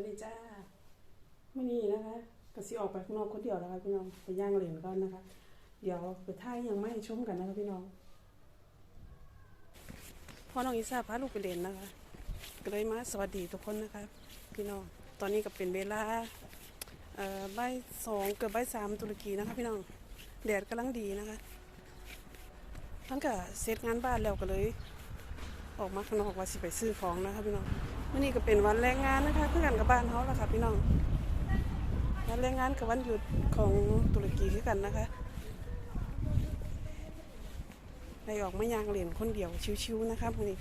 วัสดีจ้ามื่อนี้นะคะก็สิออกไปข้างนอกคนเดียวนะคะพี่น้องไปย่างเหรียญก่อนนะคะ เดี๋ยวไปท่ายยังไม่ให้ชมกันนะคะพี่น้องพ่อน้องอิสาพาลูกไปเรียนนะคะก็เลยมาสวัสดีทุกคนนะคะ พี่น้องตอนนี้ก็เป็นเวลาเอ่อบ่ายสองเกือบบ่ายสามตุรกีนะคะพี่น้องแดดกำลังดีนะคะทั้งกับเสร็จงานบ้านแล้วก็เลย ออกมาข้างนอกว่าสิไปซื้อของนะคะพี่น้อง วันนี้ก็เป็นวันแรงงานนะคะเพื่อกันกับบ้านเขาละค่ะพี่น้องวันแรงงานกับวันหยุดของตุรกีคือกันนะคะได้ออกมายางเหรียญคนเดียวชิวๆนะคะวันนี้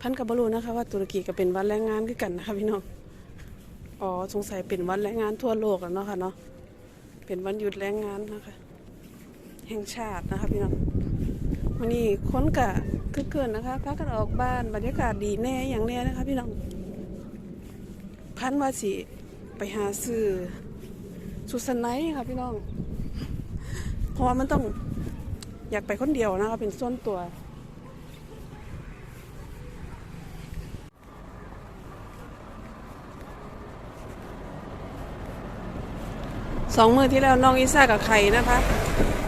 พันกับบรูนะคะว่าตุรกีก็เป็นวันแรงงานคือกันนะคะพี่น้อง อ๋อสงสัยเป็นวันแรงงานทั่วโลกแล้วเนาะค่ะเนาะเป็นวันหยุดแรงงานนะคะ แห่งชาตินะคะพี่น้องวันนี้ค้นกะคือเกินนะคะพักกันออกบ้านบรรยากาศดีแน่อย่างแน่นะคะพี่น้องพันว่าสิไปหาซื้อสุสนไนค่ะพี่น้องเพราะว่ามันต้องอยากไปคนเดียวนะคะเป็นส่วนตัว สองมือที่แล้วน้องอิซ่ากับไข่นะคะ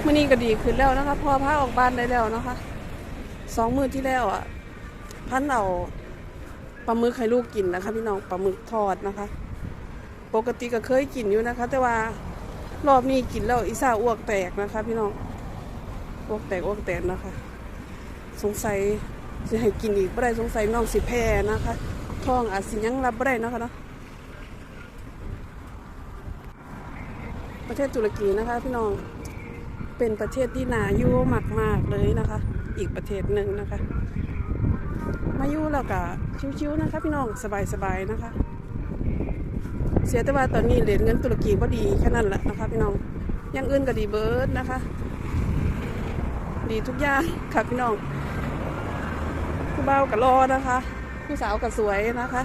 เมื่อนี้ก็ดีขึ้นแล้วนะคะพอพาออกบ้านได้แล้วนะคะสองมือที่แล้วอะพันเอาปลาหมึกให้ลูกกินนะคะ พี่น้องปลาหมึกทอดนะคะ ปกติก็เคยกินอยู่นะคะ แต่ว่ารอบนี้กินแล้วอิซ่าอ้วกแตกนะคะ พี่น้องอ้วกแตกอ้วกแตกนะคะ สงสัยจะให้กินอีกไม่ได้สงสัยน้องสิแพ้นะคะท้องอาจสิยังรับไม่ได้นะคะเนาะ ประเทศตุรกีนะคะ พี่น้องเป็นประเทศที่นาอยู่มากๆเลยนะคะ อีกประเทศหนึ่งนะคะ มาอยู่แล้วก็ชิวๆนะคะ พี่น้องสบายๆนะคะ เสียแต่ว่าตอนนี้เหรียญเงินตุรกีก็ดีแค่นั้นแหละนะคะ พี่น้องอยังอื่นก็ดีเบิร์ดนะคะ ดีทุกอย่างค่ะพี่น้องผู้เบากับรอนะคะ ผู้สาวกับสวยนะคะ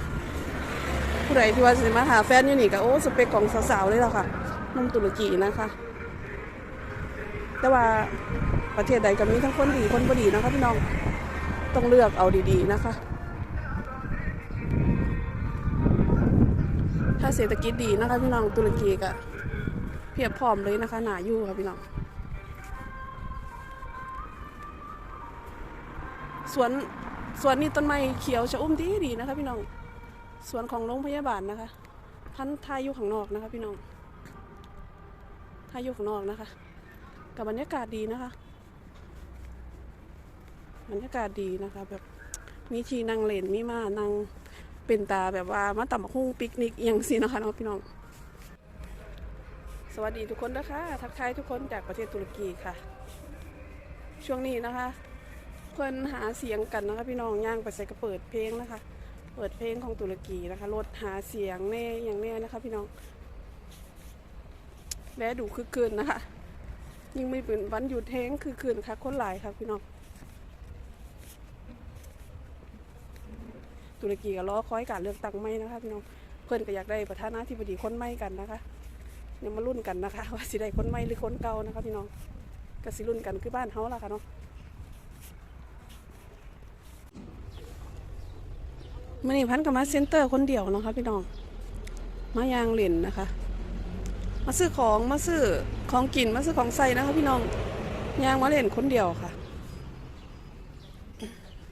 ผู้ใดที่ว่าจะมาหาแฟนอยู่นี่ก็โอ้สเปคของสาวๆเลยแล้วค่ะ นุ่มตุรกีนะคะ แต่ว่าประเทศใดก็มีทั้งคนดีคนบ่ดีนะคะพี่น้องต้องเลือกเอาดีๆนะคะ ถ้าเศรษฐกิจดีนะคะพี่น้องตุรกีก็เพียบพร้อมเลยนะคะหนาอยู่ค่ะพี่น้องสวนสวนนี้ต้นไม้เขียวชะอุ่มดีดีนะคะ พี่น้องสวนของโรงพยาบาลนะคะพันทายอยู่ข้างนอกนะคะ พี่น้อง ถ้าอยู่ข้างนอกนะคะ กับบรรยากาศดีนะคะ บรรยากาศดีนะคะ แบบมีทีนั่งเล่นมีมานั่งเป็นตาแบบว่ามาต่ำหุ้งปิกนิกอย่างสินะคะเนาะพี่น้อง สวัสดีทุกคนนะคะ ทักทายทุกคนจากประเทศตุรกีค่ะ ช่วงนี้นะคะ เพิ่นหาเสียงกันนะคะ พี่น้องย่างไปใส่กระเปิดเพลงนะคะ เปิดเพลงของตุรกีนะคะ รถหาเสียงแน่อย่างแน่นะคะ พี่น้อง แวะดูคือคืนนะคะ ยิ่งไม่เป็นวันหยุดแห้งคือคืนค่ะ คนหลายค่ะพี่น้องตุรกีก็รอคอยการเลือกตั้งไม่นะคะพี่น้องเพื่อนก็อยากได้ประธานาธิบดีคนใหม่กันนะคะยังมารุ่นกันนะคะ ว่าสิได้คนใหม่หรือคนเก่านะคะพี่น้องก็สิรุ่นกันคือบ้านเฮาล่ะค่ะเนาะมันนี่พันกับมาเซ็นเตอร์คนเดียวนะคะพี่น้องมายางเหรียญนะคะ มาซื้อของมาซื้อของกินมาซื้อของใส่นะคะพี่น้องยางมาเล่นคนเดียวค่ะ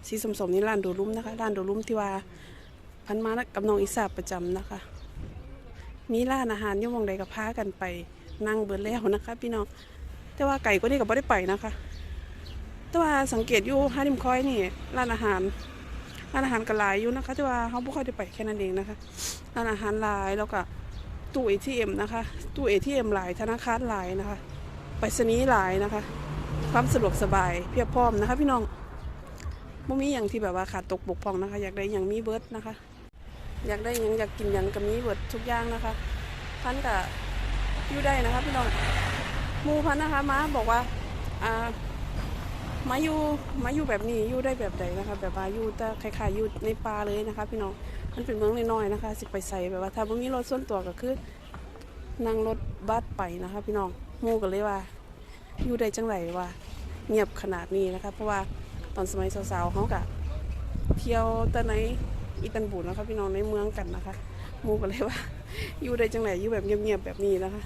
สีสมๆนี่ร้านโดรุ่มนะคะร้านโดรุ่มที่ว่าพันมากับน้องอิสาประจำนะคะ มีร้านอาหารยุ่หมองใดก็พากันไปนั่งเบิดแล้วนะคะ พี่น้องแต่ว่าไก่ก็นี่ก็ไม่ได้ไปนะคะ แต่ว่าสังเกตอยู่ฮาริมคอยนี่ร้านอาหารร้านอาหารก็หลายอยู่นะคะ แต่ว่าเขาไม่ค่อยได้ไปแค่นั้นเองนะคะร้านอาหารหลายแล้วก็ ตู้ ATM นะคะ ตู้ ATM หลายธนาคารหลายนะคะไปรษณีย์หลายนะคะ ความสะดวกสบายเพียบพร้อมนะคะ พี่น้องไม่มีอย่างที่แบบว่าขาดตกบกพร่องนะคะ อยากได้อย่างมีเบิร์ดนะคะ อยากได้อย่างอยากกินอย่างกับมีเบิร์ดทุกอย่างนะคะพันกับอยู่ได้นะคะ พี่น้องมูพันนะคะมาบอกว่าอ่า มาอยู่มาอยู่แบบนี้อยู่ได้แบบใดนะคะ แบบว่าอยู่แต่คล้ายๆอยู่ในป่าเลยนะคะ พี่น้องมันเป็นเมืองน้อยๆนะคะ สิไปใส่แบบว่าถ้าบ่มีรถส่วนตัวก็คือนั่งรถบัสไปนะคะ พี่น้องหมู่กันเลยว่า อยู่ได้จังไรว่า เงียบขนาดนี้นะคะ เพราะว่าตอนสมัยสาวๆเขากะเที่ยวแต่ในอิตันบูลนะคะ พี่น้องในเมืองกันนะคะหมู่กันเลยว่า อยู่ได้จังไรอยู่แบบเงียบๆแบบนี้นะคะ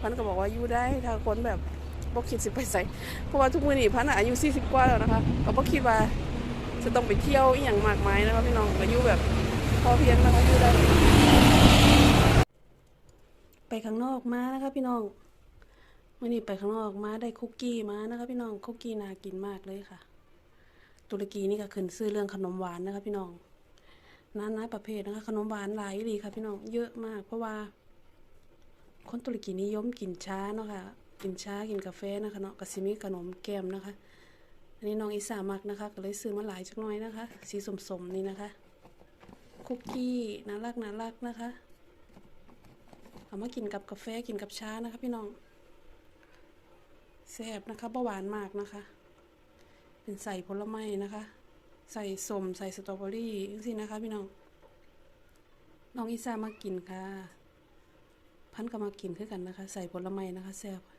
พันก็บอกว่าอยู่ได้ถ้าคนแบบ บ่คิดสิไปใส่เพราะว่าทุกมื้อนี้พันน่ะอายุ40กว่าแล้วนะคะก็บ่คิดว่าจะต้องไปเที่ยวอีหยังมากมายนะคะพี่น้องก็อยู่แบบพอเพียงนะคะอยู่ได้ ไปข้างนอกมานะคะพี่น้องมื่อนี้ไปข้างนอกมาได้คุกกี้มานะคะพี่น้องคุกกี้น่ากินมากเลยค่ะ ตุรกีนี่ก็ขึ้นซื้อเรื่องขนมหวานนะคะพี่น้องนานาประเภทนะคะ ขนมหวานหลายดีค่ะพี่น้องเยอะมาก เพราะว่า คนตุรกีนิยมกินช้าเนาะค่ะ กินช้ากินกาแฟนะคะเนาะกับซิมีขนมแก้มนะคะ อันนี้น้องอิสามักนะคะ ก็เลยซื้อมาหลายจักหน่อยนะคะ สีสมๆนี่นะคะ คุกกี้น่ารักน่ารักนะคะ เอามากินกับกาแฟกินกับชานะคะ พี่น้องแซ่บนะคะเบาหวานมากนะคะ เป็นใส่ผลไม้นะคะ ใส่สมใส่สตรอเบอรี่สินะคะ พี่น้องน้องอีซ่ามากินค่ะพันก็มากินคือกันนะคะ ใส่ผลไม้นะคะแซ่บ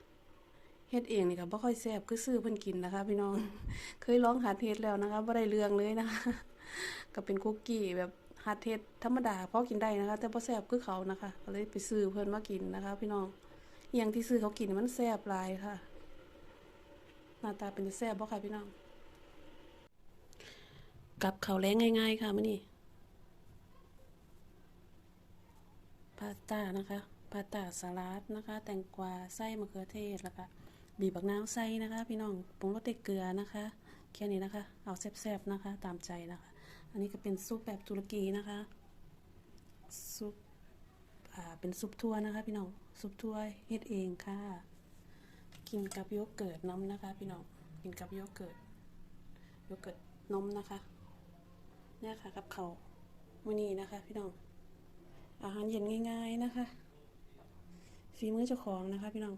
เฮ็ดเองนี่ก็บ่ค่อยแซ่บคือซื้อเพิ่นกินนะคะ พี่น้อง เคยลองหัดเฮ็ดแล้วนะคะบ่ได้เรื่องเลยนะคะ ก็เป็นคุกกี้แบบหัดเฮ็ดธรรมดาพอกินได้นะคะ แต่บ่แซ่บคือเขานะคะ ก็เลยไปซื้อเพิ่นมากินนะคะ พี่น้องอย่างที่ซื้อเขากินมันแซ่บหลายค่ะ หน้าตาเป็นแซ่บบ่ค่ะพี่น้อง กับข้าวแล้งง่าย ๆ ค่ะมื้อนี้พาสต้านะคะพาสต้าสลัดนะคะ แตงกวาไส้มะเขือเทศแล้วก็ บีบบักนาวใส่นะคะ พี่น้องปรุงรสด้วยเกลือนะคะ แค่นี้นะคะ เอาแซ่บๆนะคะ ตามใจนะคะ อันนี้ก็เป็นซุปแบบตุรกีนะคะซุปเป็นซุปทั่วนะคะ พี่น้องซุปทั่วเฮ็ดเองค่ะ กินกับโยเกิร์ตน้ำนะคะ พี่น้องกินกับโยเกิร์ตโยเกิร์ตนมนะคะเนี่ยค่ะกับเขาวมื้อนี้นะคะ พี่น้องอาหารเย็นง่าย ๆนะคะฝีมือเจ้าของนะคะ พี่น้อง